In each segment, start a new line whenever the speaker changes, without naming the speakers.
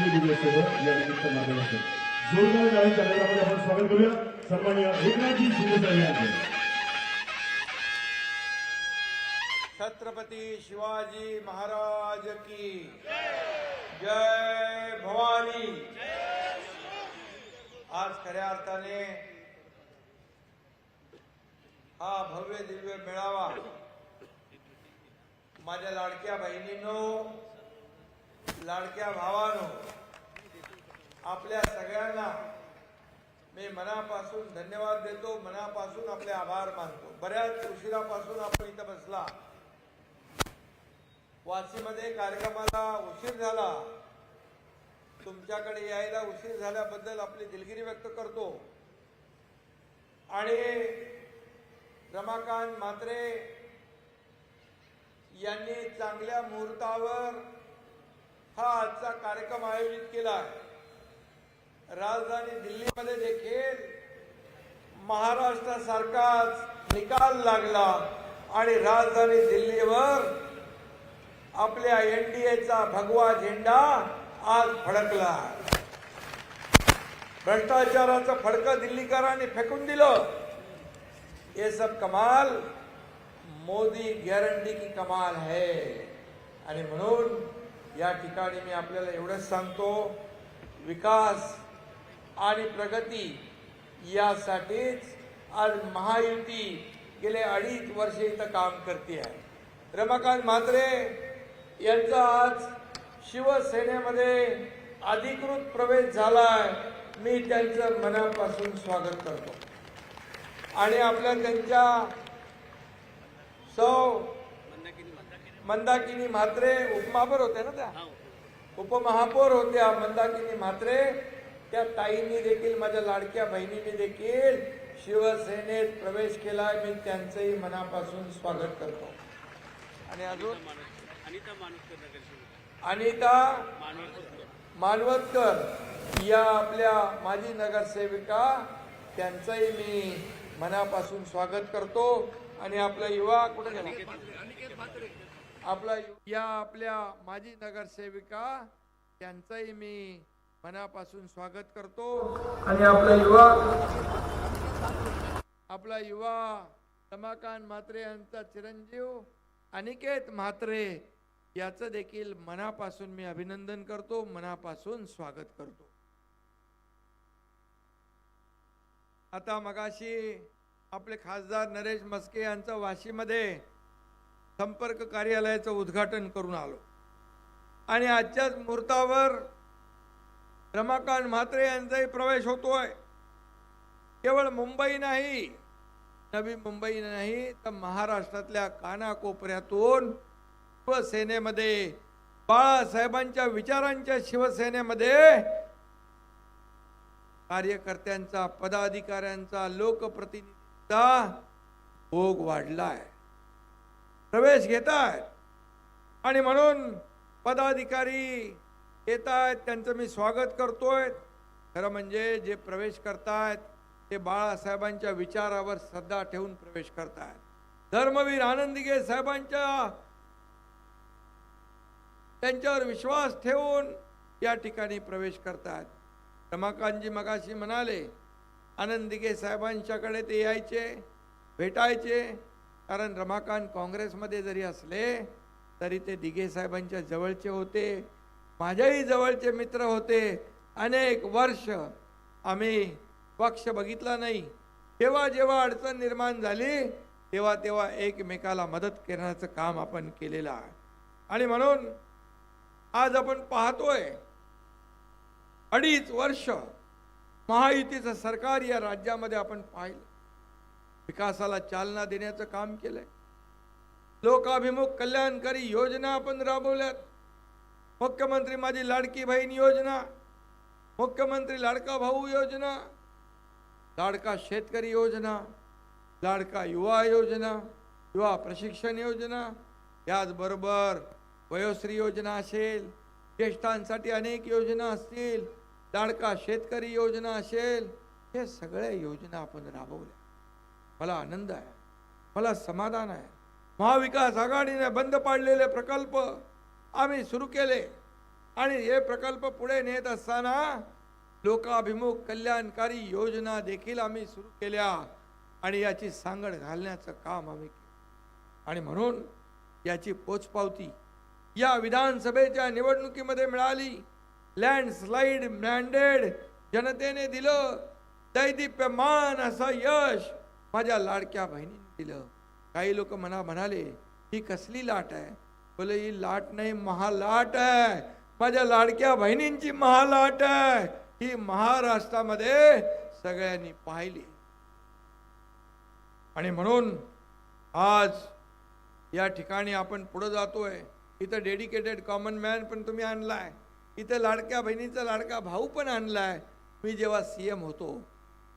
आरोग्य दिवसासह या निमित्त मार्गदर्शन जोरदार टाळ्यांच्या गजरामध्ये आपण स्वागत करूया सन्मान्य एकनाथजी शिंदे साहेब यांचे
छत्रपती शिवाजी महाराज की जय भवानी। आज खऱ्या अर्थाने हा भव्य दिव्य मेळावा माझ्या लाडक्या बहिणींनो लाडक्या भावानो आपल्या सगळ्यांना मी मनापासून धन्यवाद देतो मनापासून आपले आभार मानतो. बऱ्याच उशिरापासून आपण इथं बसला. वाशीमध्ये कार्यक्रमाला उशीर झाला. तुमच्याकडे यायला उशीर झाल्याबद्दल आपली दिलगिरी व्यक्त करतो. आणि रमाकांत म्हात्रे यांनी चांगल्या मुहूर्तावर हा आजचा कार्यक्रम आयोजित केला. राजधानी दिल्लीमध्ये देखील महाराष्ट्रासारखाच निकाल लागला आणि राजधानी दिल्लीवर आपल्या एनडीएचा भगवा झेंडा आज फडकला. भ्रष्टाचाराचं फडकं दिल्लीकरांनी फेकून दिलं. ये सब कमाल मोदी गॅरंटी की कमाल है आणि म्हणून या ठिकाणी मी आपल्याला एवढंच सांगतो विकास आणि प्रगती यासाठीच आज महायुती गेले अडीच वर्ष इथं काम करते आहे. रमाकांत म्हात्रे यांचा आज शिवसेनेमध्ये अधिकृत प्रवेश झालाय मी त्यांचं मनापासून स्वागत करतो. आणि आपल्या त्यांच्या सौ मंदाकिनी म्हात्रे उपमहापौर होत्या ना त्या? उपमहापौर होत्या मंदाकिनी म्हात्रे त्या ताईंनी देखील माझ्या लाडक्या बहिणींनी देखील शिवसेनेत प्रवेश केलाय मी त्यांचंही मनापासून स्वागत करतो. आणि अजून?
अनिता
मानवतकर या आपल्या माजी नगरसेविका. त्यांचंही मी मनापासून स्वागत करतो. आणि आपला युवा कुठे गेला? आपला यु- आपल्या माजी नगरसेविका त्यांचंही मी मनापासून स्वागत करतो. आणि आपला युवा आपला युवा रमाकांत म्हात्रे यांचा चिरंजीव अनिकेत म्हात्रे याचं देखील मनापासून मी अभिनंदन करतो मनापासून स्वागत करतो. आता मगाशी आपले खासदार नरेश मस्के यांचं वाशीमध्ये संपर्क कार्यालयाचं उद्घाटन करून आलो. आणि आजच्याच मुहूर्तावर रमाकांत म्हात्रे यांचाही प्रवेश होतोय. केवळ मुंबई नाही नवी मुंबई नाही तर महाराष्ट्रातल्या कानाकोपऱ्यातून शिवसेनेमध्ये बाळासाहेबांच्या विचारांच्या शिवसेनेमध्ये कार्यकर्त्यांचा पदाधिकाऱ्यांचा लोकप्रतिनिधींचा भोग वाढलाय. प्रवेश घेत आहेत आणि म्हणून पदाधिकारी येत आहेत त्यांचं मी स्वागत करतोय. खरं म्हणजे जे प्रवेश करतायत ते बाळासाहेबांच्या विचारावर श्रद्धा ठेवून प्रवेश करतायत. धर्मवीर आनंदीगे साहेबांच्या त्यांच्यावर विश्वास ठेवून या ठिकाणी प्रवेश करतात रमाकांतजी मगाशी म्हणाले आनंदिगे साहेबांच्याकडे ते यायचे भेटायचे कारण रमाकांत काँग्रेसमध्ये जरी असले तरी ते दिघे साहेबांच्या जवळचे होते माझ्याही जवळचे मित्र होते. अनेक वर्ष आम्ही पक्ष बघितला नाही. जेव्हा जेव्हा अडचण निर्माण झाली तेव्हा तेव्हा एकमेकाला मदत करण्याचं काम आपण केलेलं आहे. आणि म्हणून आज आपण पाहतोय अडीच वर्ष महायुतीचं सरकार या राज्यामध्ये आपण पाहिलं. विकासाला चालना देण्याचं काम केलंय. लोकाभिमुख कल्याणकारी योजना आपण राबवल्यात. मुख्यमंत्री माझी लाडकी बहीण योजना मुख्यमंत्री लाडका भाऊ योजना लाडका शेतकरी योजना लाडका युवा योजना युवा प्रशिक्षण योजना याचबरोबर वयोश्री योजना असेल ज्येष्ठांसाठी अनेक योजना असतील लाडका शेतकरी योजना असेल हे सगळ्या योजना आपण राबवल्या. मला आनंद आहे मला समाधान आहे. महाविकास आघाडीने बंद पाडलेले प्रकल्प आम्ही सुरू केले आणि हे प्रकल्प पुढे नेत असताना लोकाभिमुख कल्याणकारी योजना देखील आम्ही सुरू केल्या आणि याची सांगड घालण्याचं काम आम्ही केलं. आणि म्हणून याची पोचपावती या विधानसभेच्या निवडणुकीमध्ये मिळाली. लँडस्लाईड मॅन्डेड जनतेने दिलं. दैदिप्यमान असं यश माझ्या लाडक्या बहिणीने दिलं काही लोक म्हणा म्हणाले ही कसली लाट आहे? बोले ही लाट नाही महालाट आहे. माझ्या लाडक्या बहिणींची महालाट आहे. ही महाराष्ट्रामध्ये सगळ्यांनी पाहिली. आणि म्हणून आज या ठिकाणी आपण पुढे जातोय. इथं डेडिकेटेड कॉमन मॅन पण तुम्ही आणलाय. इथं लाडक्या बहिणीचा लाडका भाऊ पण आणलाय. मी जेव्हा सी एम होतो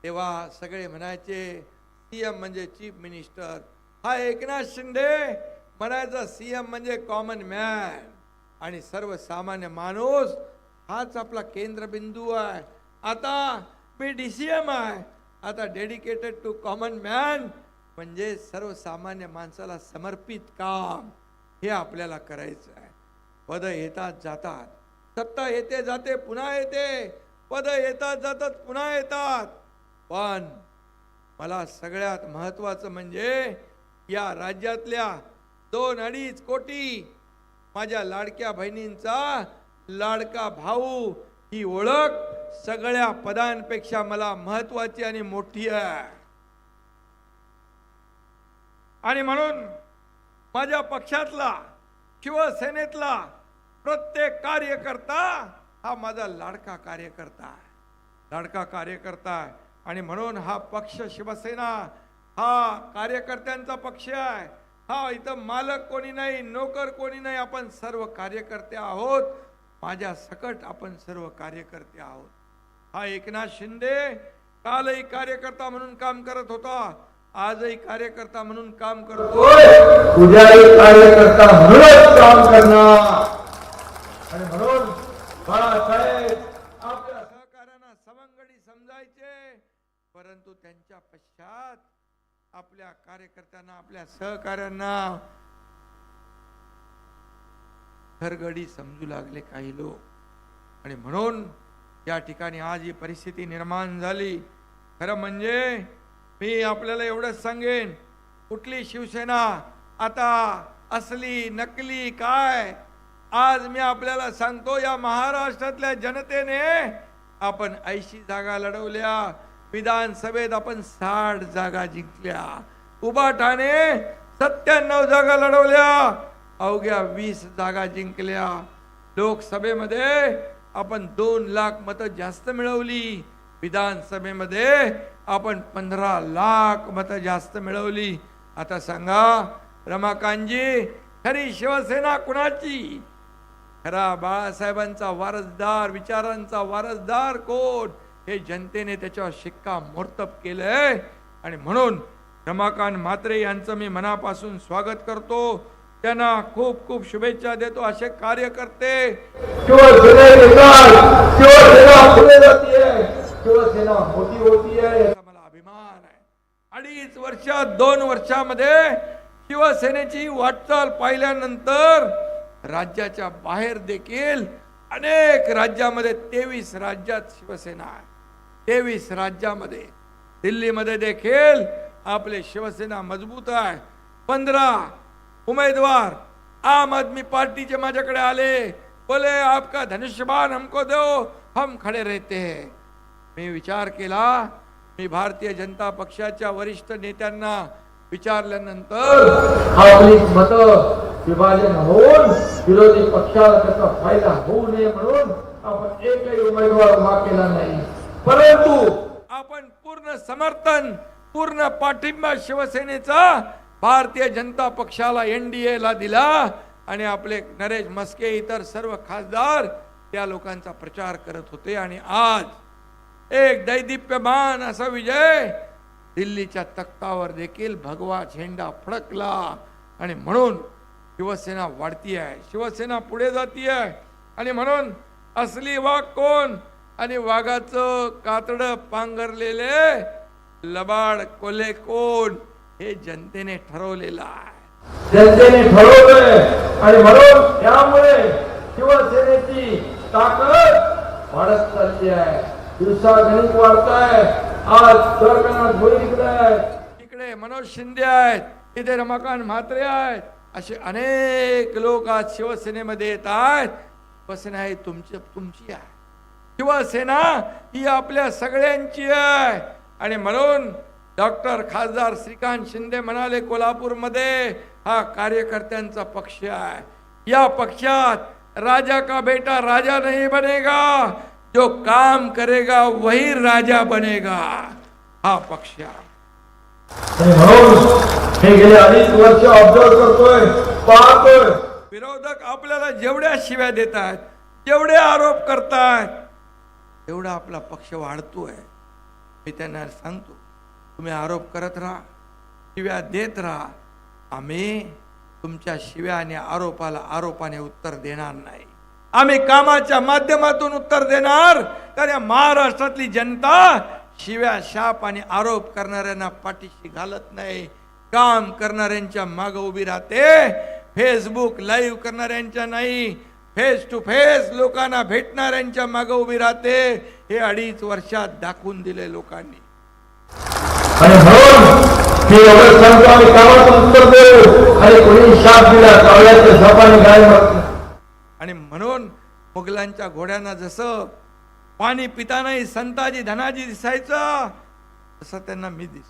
तेव्हा सगळे म्हणायचे सी एम म्हणजे चीफ मिनिस्टर. हा एकनाथ शिंदे म्हणायचा सी एम म्हणजे कॉमन मॅन आणि सर्वसामान्य माणूस हाच आपला केंद्रबिंदू आहे. आता मी डी सी एम आहे. आता डेडिकेटेड टू कॉमन मॅन म्हणजे सर्वसामान्य माणसाला समर्पित काम हे आपल्याला करायचं आहे. पद येतात जातात. सत्ता येते जाते पुन्हा येते. पद येतात जातात पुन्हा येतात. पण मला सगळ्यात महत्वाचं म्हणजे या राज्यातल्या दोन अडीच कोटी माझ्या लाडक्या बहिणींचा लाडका भाऊ ही ओळख सगळ्या पदांपेक्षा मला महत्वाची आणि मोठी आहे. आणि म्हणून माझ्या पक्षातला शिवसेनेतला प्रत्येक कार्यकर्ता हा माझा लाडका कार्यकर्ता आहे. लाडका कार्यकर्ता आहे. आणि म्हणून हा पक्ष शिवसेना हा कार्यकर्त्यांचा पक्ष आहे. हा इथं मालक कोणी नाही नोकर कोणी नाही आपण सर्व कार्यकर्ते आहोत. माझ्या सकट आपण सर्व कार्यकर्ते आहोत. हा एकनाथ शिंदे कालही कार्यकर्ता म्हणून काम करत होता. आजही कार्यकर्ता म्हणून काम करतो उद्याही कार्यकर्ता म्हणूनच काम करणार आणि म्हणून बाळासाहेब आपल्या सहकार्यांना सवंगडी समजायचे परंतु त्यांच्या पश्चात आपल्या कार्यकर्त्यांना आपल्या सहकार्यांना घरगडी समजू लागले काही लोक. आणि म्हणून या ठिकाणी आज ही परिस्थिती निर्माण झाली. खरं म्हणजे मी आपल्याला एवढंच सांगेन कुठली शिवसेना आता असली नकली काय? आज मी आपल्याला सांगतो या महाराष्ट्रातल्या जनतेने आपण ऐंशी जागा लढवल्या. विधानसभेत आपण साठ जागा जिंकल्या. उबाटाने सत्त्याण्णव जागा लढवल्या. अवघ्या वीस जागा जिंकल्या. लोकसभेमध्ये आपण दोन लाख मतं जास्त मिळवली. विधानसभेमध्ये आपण पंधरा लाख मतं जास्त मिळवली. आता सांगा रमाकांतजी खरी शिवसेना कुणाची? खरा बाळासाहेबांचा वारसदार विचारांचा वारसदार कोण? हे जनतेने त्याच्यावर शिक्का मोर्तब केलंय. आणि म्हणून रमाकांत म्हात्रे यांचं मी मनापासून स्वागत करतो. त्यांना खूप खूप शुभेच्छा देतो असे कार्यकर्ते. मला अभिमान आहे. अडीच वर्षात दोन वर्षामध्ये शिवसेनेची वाटचाल पाहिल्यानंतर राज्याच्या बाहेर देखील अनेक राज्यामध्ये तेवीस राज्यात शिवसेना आहे. तेवीस राज्यामध्ये. दिल्लीमध्ये देखील आपले शिवसेना मजबूत आहे. पंधरा उमेदवार आम आदमी पार्टीचे माझ्याकडे आले. बोले आपका धनुष्यबाण हमको दो हम खड़े रहते हैं. मी विचार केला. मी भारतीय जनता पक्षाच्या वरिष्ठ नेत्यांना विचारल्यानंतर
आपली मत विभाजन होऊन विरोधी पक्षाला त्याचा फायदा होऊ नये म्हणून आपण एकही उमेदवार उभा केला नाही.
परंतु आपण पूर्ण समर्थन पूर्ण पाठिंबा शिवसेनेचा भारतीय जनता पक्षाला एनडीए ला दिला आणि आपले नरेश मस्के इतर सर्व खासदार त्या लोकांचा प्रचार करत होते. आणि आज एक दैदिप्यमान असा विजय दिल्लीच्या तख्तावर देखील भगवा झेंडा फडकला. आणि म्हणून शिवसेना वाढती आहे शिवसेना पुढे जाती आहे आणि म्हणून असली वाघ कोण? आणि वाघाचं कातड पांघरलेले लबाड कोल्हे कोण? हे जनतेने ठरवलेलं आहे.
जनतेने ठरवलंय. आणि म्हणून त्यामुळे शिवसेनेची ताकद वाढत चालली आहे. दिवसागणिक वाढत आहे आज दरकनाथ होईल इकडे आहे.
इकडे मनोज शिंदे आहेत. इथे रमाकांत म्हात्रे आहेत. असे अनेक लोक आज शिवसेनेमध्ये येत आहेत. शिवसेना ही तुमची तुमची आहे. शिवसेना ही आपल्या सगळ्यांची आहे. आणि म्हणून डॉक्टर खासदार श्रीकांत शिंदे म्हणाले कोल्हापूरमध्ये हा कार्यकर्त्यांचा पक्ष आहे. या पक्षात राजा का बेटा राजा नहीं बनेगा जो काम करेगा वही राजा बनेगा. हा पक्ष आहे.
आणि म्हणून हे गेले अडीच वर्ष ऑब्झर्व करतोय पाहतोय.
विरोधक आपल्याला जेवढ्या शिव्या देत आहेत जेवढे आरोप करतायत एवढा आपला पक्ष वाढतो आहे मी त्यांना सांगतो तुम्ही आरोप करत राहा शिव्या देत राहा. आम्ही तुमच्या शिव्या आणि आरोपाला आरोपाने उत्तर देणार नाही. आम्ही कामाच्या माध्यमातून उत्तर देणार तर या महाराष्ट्रातली जनता शिव्या शाप आणि आरोप करणाऱ्यांना पाठीशी घालत नाही. काम करणाऱ्यांच्या माग उभी राहते फेसबुक लाईव्ह करणाऱ्यांच्या नाही फेस टू फेस लोकांना भेटणाऱ्यांच्या माग उभी राहते हे अडीच वर्षात दाखवून दिले लोकांनी.
आणि म्हणून सांगतो आम्ही कामाचं उत्तर देऊ आणि कोणी शाप दिला कावळ्याच्या गाय.
आणि म्हणून मुघलांच्या घोड्यांना जसं पाणी पितानाही संताजी धनाजी दिसायचं तसं त्यांना मी दिस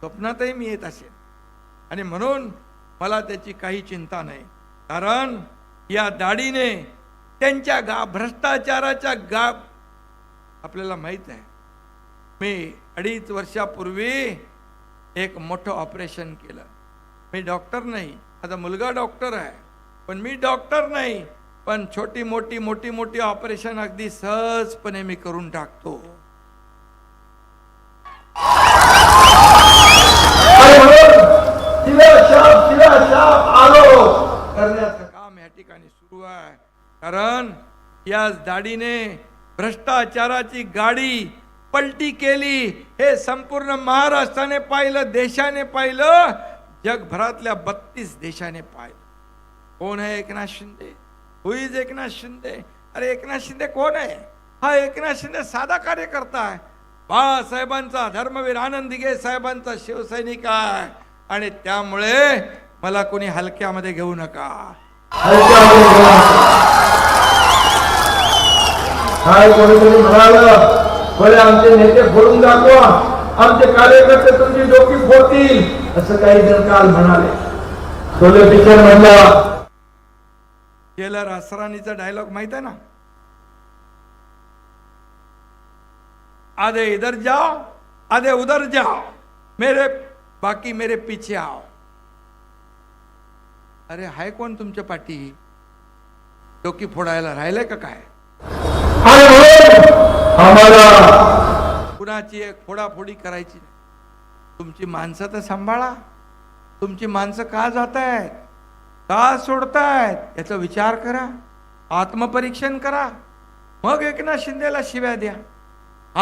स्वप्नातही मी येत असेल आणि म्हणून मला त्याची काही चिंता नाही. कारण या दाढीने त्यांच्या गा भ्रष्टाचाराच्या गा आपल्याला माहीत आहे. मी अडीच वर्षापूर्वी एक मोठं ऑपरेशन केलं. मी डॉक्टर नाही. आता मुलगा डॉक्टर आहे. पण मी डॉक्टर नाही. पण छोटी मोठी मोठी मोठी ऑपरेशन अगदी सहजपणे मी करून टाकतो.
आणि शाप शाप आलो.
ठिकाणी सुरू आहे. कारण या दाढीने भ्रष्टाचाराची गाडी पलटी केली. हे संपूर्ण महाराष्ट्राने पाहिलं देशाने पाहिलं जगभरातल्या बत्तीस देशाने पाहिलं. कोण आहे एकनाथ शिंदे? हुईज एकनाथ शिंदे? अरे एकनाथ शिंदे कोण आहे? हा एकनाथ शिंदे साधा कार्यकर्ता आहे. बाळासाहेबांचा धर्मवीर आनंद दिघे साहेबांचा शिवसैनिक आहे. आणि त्यामुळे मला कोणी हलक्यामध्ये घेऊ नका.
काय कोणीतरी म्हणालं बोले आमचे नेते फोडून दाखवा आमचे कार्यकर्ते तुमची डोकी फोडतील असं काही जण काल म्हणाले शोले पिक्चर म्हणला
टेलर असरानीचा डायलॉग माहीत आहे ना? आधे इधर जाओ आधे उधर जाओ मेरे बाकी मेरे पीछे आओ. अरे हाय कोण तुमच्या पाठी? डोकी फोडायला राहिलंय का काय?
आम्हाला
कुणाची एक फोडाफोडी करायची. तुमची माणसं तर सांभाळा. तुमची माणसं का जात आहेत का सोडतायत? याचा विचार करा. आत्मपरीक्षण करा. मग एकनाथ शिंदेला शिव्या द्या.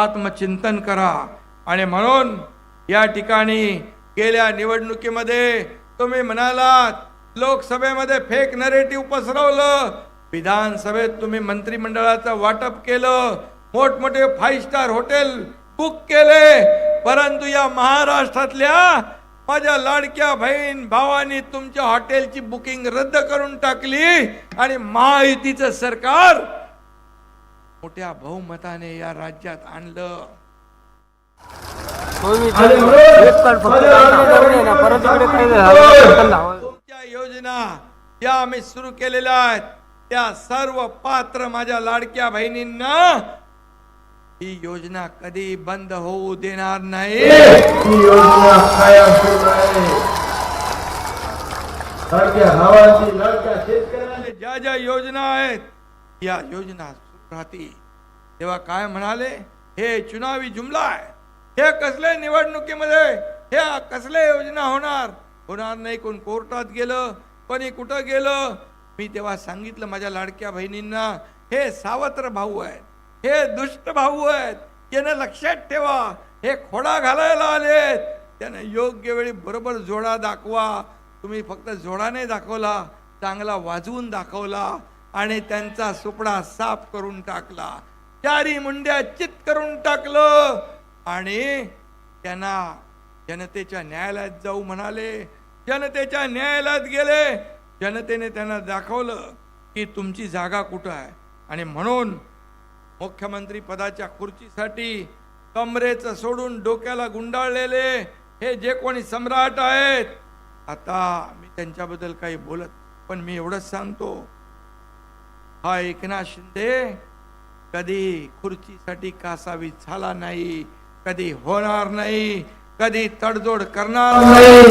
आत्मचिंतन करा. आणि म्हणून या ठिकाणी गेल्या निवडणुकीमध्ये तुम्ही म्हणालात लोकसभेमध्ये फेक नरेटिव्ह पसरवलं विधानसभेत तुम्ही मंत्रिमंडळाचं वाटप केलं मोठमोठे फाईव्ह स्टार हॉटेल बुक केले परंतु या महाराष्ट्रातल्या माझ्या लाडक्या बहीण भावानी तुमच्या हॉटेलची बुकिंग रद्द करून टाकली आणि महायुतीचं सरकार मोठ्या बहुमताने या राज्यात आणलं
परत
योजना ज्या आम्ही सुरू केलेल्या आहेत. त्या सर्व पात्र माझ्या लाडक्या बहिणींना ही योजना कधी बंद होऊ देणार नाही.
ही योजना कायम आहे.
ज्या ज्या योजना आहेत या योजना सुरू राहतील. तेव्हा काय म्हणाले? हे चुनावी जुमला आहे. हे कसले निवडणुकीमध्ये हे कसले योजना होणार? होणार नाही कोण कोर्टात गेलं पण हे कुठं गेलं? मी तेव्हा सांगितलं माझ्या लाडक्या बहिणींना हे सावत्र भाऊ आहेत हे दुष्ट भाऊ आहेत त्यानं लक्षात ठेवा हे खोडा घालायला आलेत. त्यानं योग्य वेळी बरोबर जोडा दाखवा. तुम्ही फक्त जोडाने दाखवला चांगला वाजवून दाखवला आणि त्यांचा सुपडा साफ करून टाकला. चारी मुंड्या चित करून टाकलं आणि त्यांना जनतेच्या न्यायालयात जाऊ म्हणाले. जनतेच्या न्यायालयात गेले. जनतेने त्यांना दाखवलं की तुमची जागा कुठं आहे? आणि म्हणून मुख्यमंत्री पदाच्या खुर्चीसाठी कमरेचं सोडून डोक्याला गुंडाळलेले हे जे कोणी सम्राट आहेत आता मी त्यांच्याबद्दल काही बोलत पण मी एवढंच सांगतो. हा एकनाथ शिंदे कधी खुर्चीसाठी कासावी झाला नाही कधी होणार नाही कधी तडजोड करणार? नाही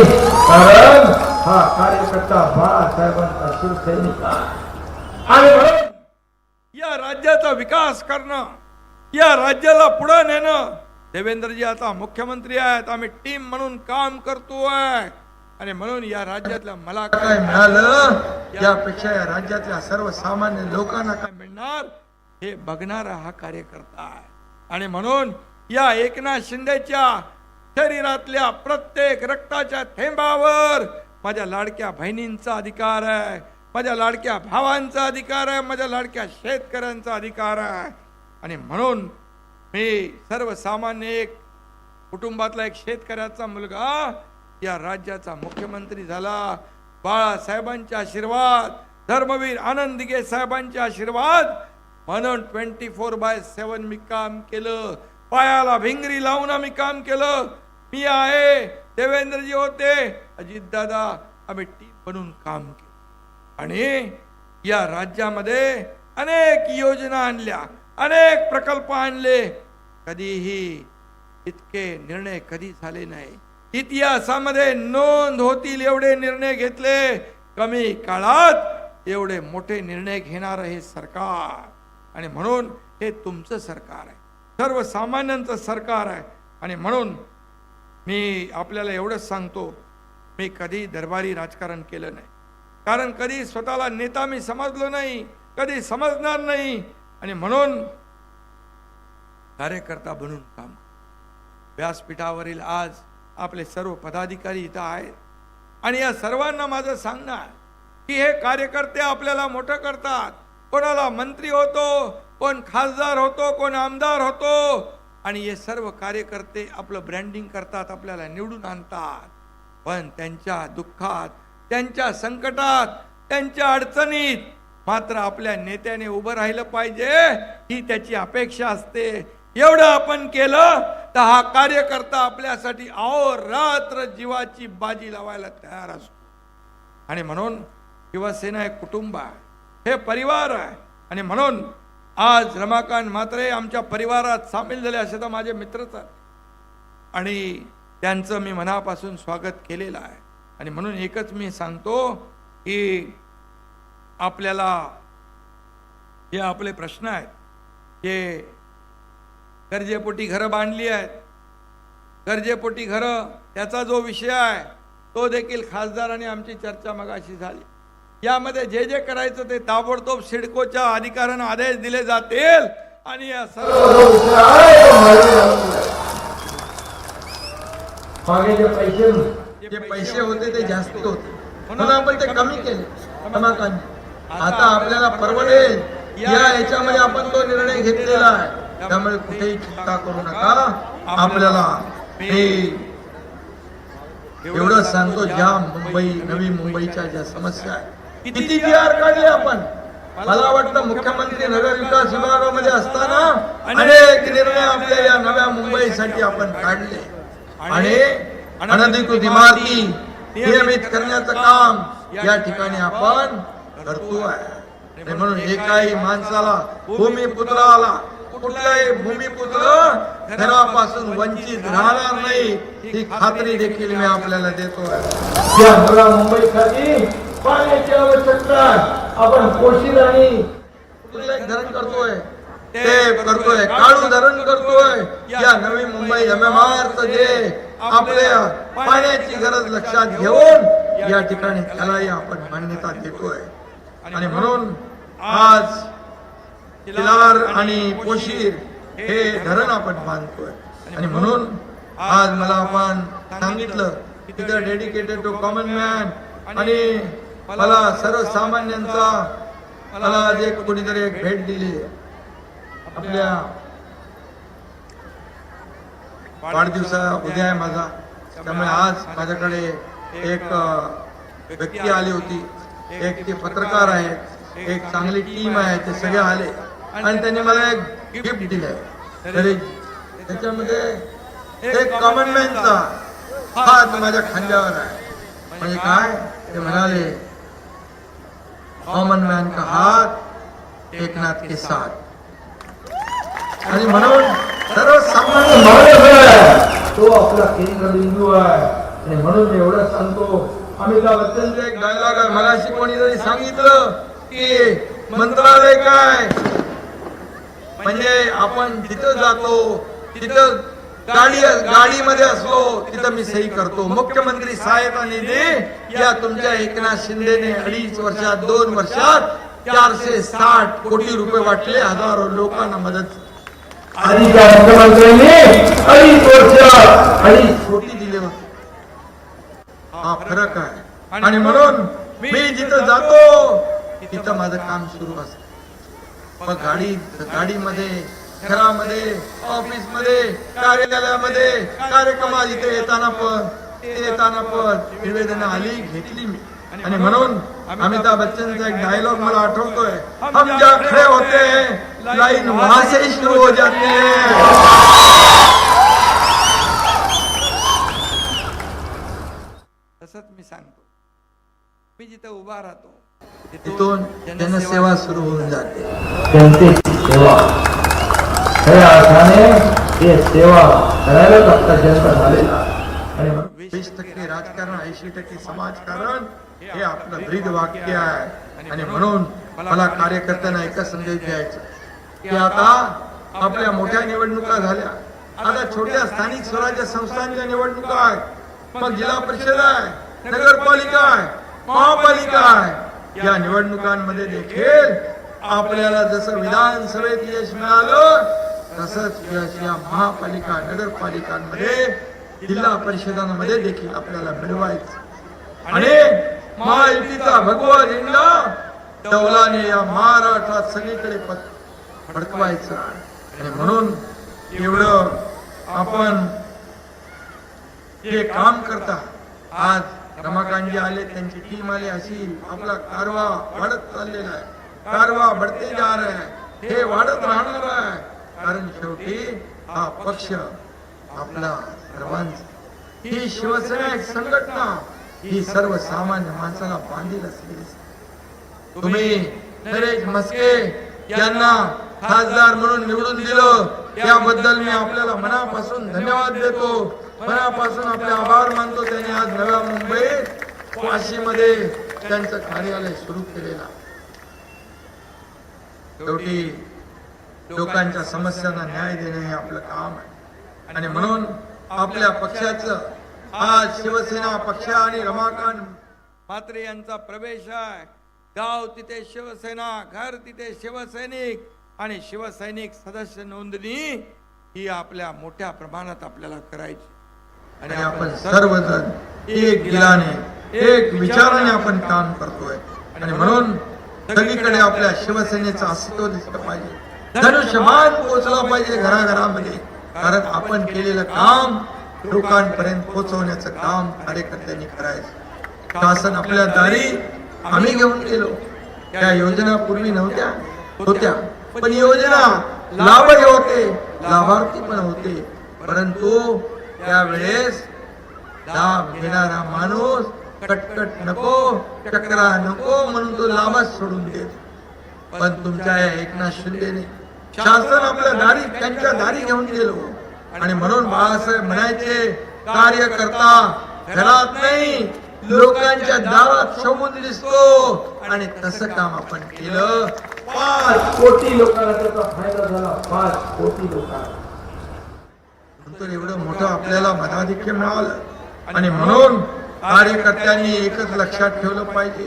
कारण हा कार्यकर्ता बाळासाहेबांचा शिवसैनिक. आणि
या राज्याचा विकास करणं या राज्याला पुढे नेणं. देवेंद्रजी आता मुख्यमंत्री आहेत आम्ही टीम म्हणून काम करतोय आणि म्हणून या राज्यातल्या मला
काय मिळालं यापेक्षा या राज्यातल्या सर्वसामान्य लोकांना काय
मिळणार? हे बघणारा हा कार्यकर्ता आहे. आणि म्हणून या एकनाथ शिंदेच्या शरीरातल्या प्रत्येक रक्ताच्या थेंबावर माझ्या लाडक्या बहिणींचा अधिकार आहे. माझ्या लाडक्या भावांचा अधिकार आहे. माझ्या लाडक्या शेतकऱ्यांचा अधिकार आहे. आणि म्हणून मी सर्वसामान्य एक कुटुंबातला एक शेतकऱ्याचा मुलगा या राज्याचा मुख्यमंत्री झाला. बाळासाहेबांचे आशीर्वाद धर्मवीर आनंद दिगे साहेबांचे आशीर्वाद म्हणून ट्वेंटी फोर बाय सेवन मी काम केलं. पायाला भिंगरी लावून आम्ही काम केलं. मी आहे. देवेंद्रजी होते. अजितदादा आम्ही टीम बनून काम केलं. आणि या राज्यामध्ये अनेक योजना आणल्या अनेक प्रकल्प आणले. कधीही इतके निर्णय कधी झाले नाही. इतिहासामध्ये नोंद होतील एवढे निर्णय घेतले. कमी काळात एवढे मोठे निर्णय घेणार हे सरकार. आणि म्हणून हे तुमचं सरकार आहे. सर्वसामान्यांचं सरकार आहे. आणि म्हणून मी आपल्याला एवढंच सांगतो मी कधी दरबारी राजकारण केलं नाही. कारण कधी स्वतःला नेता मी समजलो नाही कधी समजणार नाही आणि म्हणून कार्यकर्ता बनून काम व्यासपीठावरील आज आपले सर्व पदाधिकारी इथं आहेत. आणि या सर्वांना माझं सांगणं आहे की हे कार्यकर्ते आपल्याला मोठं करतात. कोणाला मंत्री होतो कोण खासदार होतो कोण आमदार होतो आणि हे सर्व कार्यकर्ते आपलं ब्रँडिंग करतात आपल्याला निवडून आणतात. पण त्यांच्या दुःखात त्यांच्या संकटात त्यांच्या अडचणीत मात्र आपल्या नेत्याने उभं राहिलं पाहिजे. ही त्याची अपेक्षा असते. एवढं आपण केलं तर हा कार्यकर्ता आपल्यासाठी रात्र जीवाची बाजी लावायला तयार असतो. आणि म्हणून शिवसेना एक कुटुंब आहे. हे परिवार आहे. आणि म्हणून आज रमाकांत म्हात्रे आमच्या परिवारात सामील झाले असे तर माझे मित्रच आणि त्यांचं मी मनापासून स्वागत केलेलं आहे. आणि म्हणून एकच मी सांगतो की आपल्याला हे आपले प्रश्न आहेत हे गरजेपोटी घरं बांधली आहेत गरजेपोटी घरं त्याचा जो विषय आहे तो देखील खासदारांनी आमची चर्चा मगाशी झाली. यामध्ये जे जे करायचं ते ताबडतोब सिडकोच्या अधिकाऱ्यांना आदेश दिले जातील. आणि या सर्व
मागे जे पैसे जे पैसे होते ते जास्त होते. म्हणून आपण ते कमी केले. आता आपल्याला परवडेल. या याच्यामध्ये आपण तो निर्णय घेतलेला आहे. त्यामुळे कुठेही चिंता करू नका. आपल्याला हे एवढं सांगतो ज्या मुंबई नवी मुंबईच्या ज्या समस्या आहेत किती जी आर काढले आपण? मला वाटतं मुख्यमंत्री नगर विकास विभागामध्ये असताना अनेक निर्णय आपल्या या नव्या मुंबईसाठी आपण काढले. आणि अनधिकृत इमारती नियमित करण्याचं काम या ठिकाणी आपण करतो आहे आणि म्हणून एकाही माणसाला भूमिपुत्राला कुठलाही भूमिपुत्र घरापासून वंचित राहणार नाही ही खात्री देखील मी आपल्याला देतो आहे या नव्या मुंबईसाठी पाण्याची आवश्यकता आपण कोशी आणि धरण करतोय ते करतोय काळू धरण करतोय. या नवी मुंबई एमएमआर जे आपल्या पाण्याची गरज लक्षात घेऊन या ठिकाणी त्यालाही आपण मान्यता देतोय. आणि म्हणून आज किलार आणि पोशीर हे धरण आपण बांधतोय. आणि म्हणून आज मला आपण सांगितलं की डेडिकेटेड टू कॉमन मॅन आणि मला सर्वसामान्यांचा मला आज एक कोणीतरी एक भेट दिली. आपल्या वाढदिवसा उद्या आहे माझा. त्यामुळे आज माझ्याकडे एक व्यक्ती आली होती. एक ते पत्रकार आहेत एक चांगली टीम आहे. ते सगळे आले. आणि त्यांनी मला एक गिफ्ट दिलं तरी त्याच्यामध्ये एक कॉमनमॅनचा हात माझ्या खांद्यावर आहे. म्हणजे काय? ते म्हणाले कॉमन मॅन का हात एकनाथ के साथ। आणि म्हणून सर्वसामान्य माणूस तो आपला केंद्रबिंदू आहे आणि म्हणून एवढं सांगतो अमिताभ बच्चनचा एक डायलॉग आहे मगाशी कोणीतरी सांगितलं की मंत्रालय काय? म्हणजे आपण जिथं जातो तिथं गाडी गाडीमध्ये असलो तिथं मी सही करतो. मुख्यमंत्री सहायता निधी या तुमच्या एकनाथ शिंदेने अडीच वर्षात दोन वर्षात चारशे साठ कोटी रुपये वाटले. हजारो लोकांना मदत आधीच्या मुख्यमंत्र्यांनी अडीच वर्ष अडीच कोटी दिले होते. हा फरक आहे. आणि म्हणून मी जिथं जातो तिथं माझं काम सुरू असतं. मग गाडी गाडीमध्ये घरामध्ये ऑफिसमध्ये कार्यालयामध्ये कार्यक्रमात इथे येताना पण इथे येताना पण निवेदन आली घेतली मी. आणि म्हणून अमिताभ बच्चनचा एक डायलॉग मला आठवतोय. हम जा खडे होते हैं लाइन वहां से ही शुरू हो जाती है.
तसंच मी सांगतो. मी जिथं उभा राहतो
तिथून जनसेवा सुरू होऊन जाते.
जनतेची सेवा. खऱ्या अर्थाने ते सेवा करायलाच जन्म झालेला आणि
वीस टक्के राजकारण ऐंशी टक्के समाजकारण हे आपलं ब्रीद वाक्य आहे. आणि म्हणून मला कार्यकर्त्यांना एकच संदेश द्यायचा की आता आपल्या मोठ्या निवडणुका झाल्या. आता छोट्या स्थानिक स्वराज्य संस्थांच्या निवडणुका आहेत. मग जिल्हा परिषद आहे नगरपालिका आहे महापालिका आहे. या निवडणुकांमध्ये देखील आपल्याला जसं विधानसभेत यश मिळालं तसंच या महापालिका नगरपालिकांमध्ये जिल्हा परिषदांमध्ये देखील आपल्याला मिळवायचं. आणि महायुतीचा भगवा झेंडा डौलाने या महाराष्ट्रात सगळीकडे पत- फडकवायचा आणि म्हणून एवढं आपण जे काम करता आज रमाकांतजी आले त्यांची टीम आली अशी आपला कारवा वाढत चाललेला आहे. कारवा बढ़ते जा रहा है. हे वाढत राहणार आहे. कारण शेवटी हा पक्ष आपला सर्वांचा. ही शिवसेना एक संघटना. ही सर्वसामान्य माणसाला बांधील असलेली तुम्ही नरेश मस्के यांना खासदार म्हणून निवडून दिलं. त्याबद्दल मी आपल्याला मनापासून धन्यवाद देतो. मनापासून आपले आभार मानतो. त्यांनी आज नव्या मुंबईत वाशीमध्ये त्यांचं कार्यालय सुरू केलेलं शेवटी लोकांच्या समस्यांना न्याय देणे हे आपलं काम आहे. आणि म्हणून आपल्या पक्षाचं आज शिवसेना पक्ष आणि रमाकांत
मात्र यांचा प्रवेश आहे. गाव तिथे शिवसेना घर तिथे शिवसैनिक आणि शिवसैनिक सदस्य नोंदणी ही आपल्या मोठ्या प्रमाणात आपल्याला करायची.
आणि आपण सर्वजण एक दिलाने एक विचाराने आपण काम करतोय. आणि म्हणून सगळीकडे आपल्या शिवसेनेचं अस्तित्व दिसलं पाहिजे. धनुष्यमान पोहोचला पाहिजे घराघरामध्ये. कारण आपण केलेलं काम लोकांपर्यंत पोहोचवण्याचं काम कार्यकर्त्यांनी करायचं. शासन आपल्या दारी आम्ही घेऊन गेलो. त्या योजना पूर्वी नव्हत्या होत्या. पण योजना लाभही होते लाभार्थी पण होते. परंतु त्यावेळेस लाभ घेणारा माणूस कटकट नको चक्रा नको म्हणून तो लाभच सोडून देत. पण तुमच्या या एकनाथ शिंदेने शासन आपल्या दारी त्यांच्या दारी घेऊन गेलो. आणि म्हणून बाळासाहेब म्हणायचे कार्यकर्ता घरात नाही लोकांच्या दारात शोभून दिसतो. आणि तसं काम आपण केलं.
पाच कोटी लोकांना त्याचा फायदा झाला पाच कोटी लोकांना.
नंतर एवढं मोठं आपल्याला मताधिक्य मिळालं. आणि म्हणून कार्यकर्त्यांनी एकच लक्षात ठेवलं पाहिजे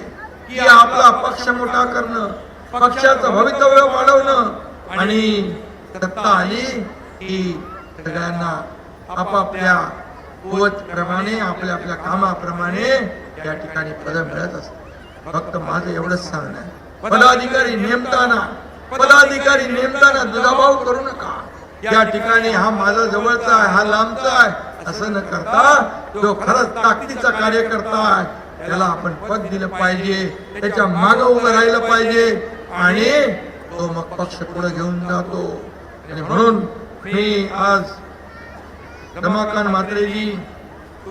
की आपला पक्ष मोठा करणं पक्षाचं भवितव्य वाढवणं आणि सत्ता आली की सगळ्यांना आपापल्या प्रमाणे आपल्या आपल्या कामाप्रमाणे या ठिकाणी पद मिळत असत फक्त माझं एवढंच सांगणं आहे. पदाधिकारी नेमताना पदाधिकारी नेमताना दुजाभाव करू नका. या ठिकाणी हा माझा जवळचा आहे हा लांबचा आहे. असं न करता जो खरंच ताकदीचा कार्यकर्ता आहे त्याला आपण पद दिलं पाहिजे त्याच्या माग उभं राहिलं पाहिजे. आणि तो मग पक्ष पुढे घेऊन जातो. आणि म्हणून मी आज रमाकांत म्हात्रेजी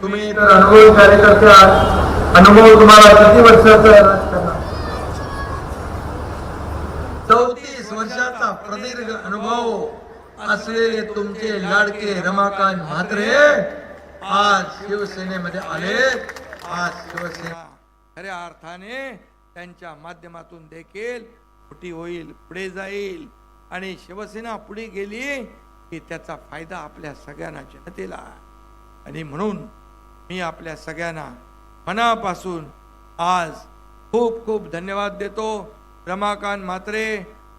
तुम्ही तर अनुभवी कार्यकर्ते आहात. अनुभव तुम्हाला किती वर्षाचा चौतीस वर्षाचा प्रदीर्घ अनुभव असलेले तुमचे लाडके रमाकांत म्हात्रे आज शिवसेनेमध्ये आले. आज शिवसेना
खऱ्या अर्थाने त्यांच्या माध्यमातून देखील मोठी होईल पुढे जाईल. आणि शिवसेना पुढे गेली की त्याचा फायदा आपल्या सगळ्यांना जनतेला आणि म्हणून मी आपल्या सगळ्यांना मनापासून आज खूप खूप धन्यवाद देतो. रमाकांत म्हात्रे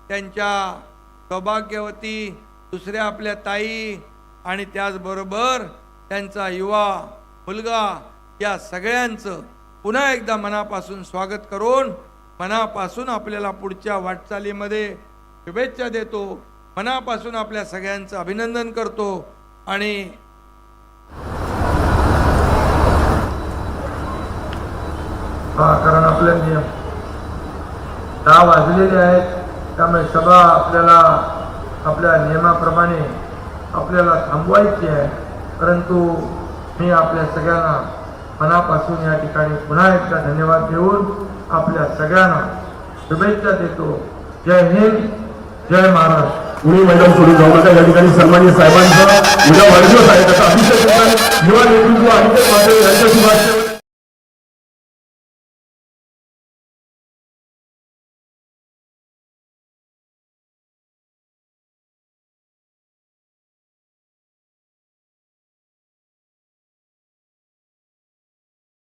त्यांच्या सौभाग्यवती दुसऱ्या आपल्या ताई आणि त्याचबरोबर त्यांचा युवा मुलगा या सगळ्यांचं पुन्हा एकदा मनापासून स्वागत करून मनापासून आपल्याला पुढच्या वाटचालीमध्ये शुभेच्छा देतो. मनापासून आपल्या सगळ्यांचं अभिनंदन करतो आणि
कारण आपले नियम. दहा वाजलेले आहेत त्यामुळे सभा आपल्याला आपल्या नियमाप्रमाणे आपल्याला थांबवायची आहे. परंतु मी आपल्या सगळ्यांना मनापासून या ठिकाणी पुन्हा एकदा धन्यवाद देऊन आपल्या सगळ्यांना शुभेच्छा देतो. जय हिंद जय महाराष्ट्र.
पुणे मैदान सोडून जाऊ नका. या ठिकाणी सन्मान्य साहेबांचा उद्या वाढदिवस आहे. त्याचा अभिषेक युवा नेतृत्व अभिषेक पाटील यांच्या शुभाशय